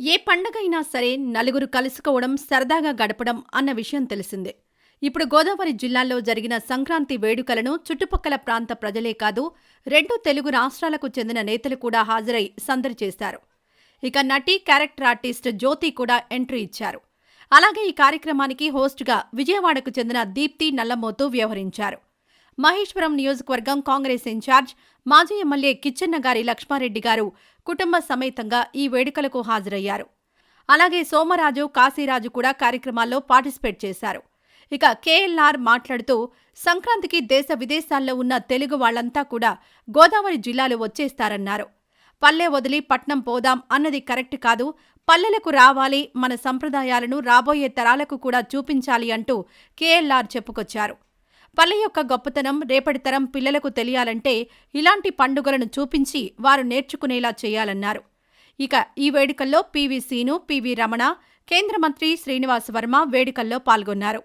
ఏ పండగైనా సరే నలుగురు కలుసుకోవడం సరదాగా గడపడం అన్న విషయం తెలిసిందే. ఇప్పుడు గోదావరి జిల్లాలో జరిగిన సంక్రాంతి వేడుకలను చుట్టుపక్కల ప్రాంత ప్రజలే కాదు రెండు తెలుగు రాష్ట్రాలకు చెందిన నేతలు కూడా హాజరై సందడి చేశారు. ఇక నటి క్యారెక్టర్ ఆర్టిస్ట్ జ్యోతి కూడా ఎంట్రీ ఇచ్చారు. అలాగే ఈ కార్యక్రమానికి హోస్ట్గా విజయవాడకు చెందిన దీప్తి నల్లమోతు వ్యవహరించారు. మహేశ్వరం నియోజకవర్గం కాంగ్రెస్ ఇన్ఛార్జ్ మాజీ ఎమ్మెల్యే కిచ్చెన్న గారి లక్ష్మారెడ్డి గారు కుటుంబ సమేతంగా ఈ వేడుకలకు హాజరయ్యారు. అలాగే సోమరాజు కాశీరాజు కూడా కార్యక్రమాల్లో పార్టిసిపేట్ చేశారు. ఇక కేఎల్ఆర్ మాట్లాడుతూ సంక్రాంతికి దేశ విదేశాల్లో ఉన్న తెలుగు వాళ్ళంతా కూడా గోదావరి జిల్లాలో వచ్చేస్తారన్నారు. పల్లె వదిలి పట్నం పోదాం అన్నది కరెక్ట్ కాదు పల్లెలకు రావాలి మన సంప్రదాయాలను రాబోయే తరాలకు కూడా చూపించాలి అంటూ కేఎల్ఆర్ చెప్పుకొచ్చారు. పల్లె యొక్క గొప్పతనం రేపటి తరం పిల్లలకు తెలియాలంటే ఇలాంటి పండుగలను చూపించి వారు నేర్చుకునేలా చేయాలన్నారు. ఇక ఈ వేడుకల్లో పివి సీను పివి రమణ కేంద్ర మంత్రి శ్రీనివాస్ వర్మ వేడుకల్లో పాల్గొన్నారు.